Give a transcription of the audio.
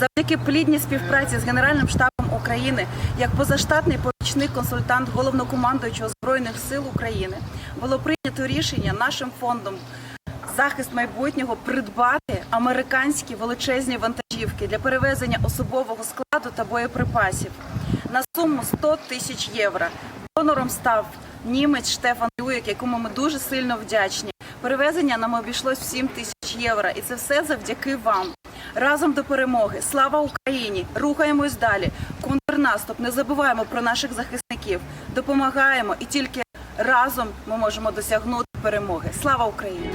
Завдяки плідній співпраці з Генеральним штабом України як позаштатний помічник консультант головнокомандуючого збройних сил України було прийнято рішення нашим фондом захист майбутнього придбати американські величезні вантажівки для перевезення особового складу та боєприпасів на суму 100 тисяч євро. Донором став німець Штефан Люєк, якому ми дуже сильно вдячні. Перевезення нам обійшлось в 7 тисяч євро, і це все завдяки вам. Разом до перемоги. Слава Україні! Рухаємось далі. Контрнаступ. Не забуваємо про наших захисників. Допомагаємо, і тільки разом ми можемо досягнути перемоги. Слава Україні!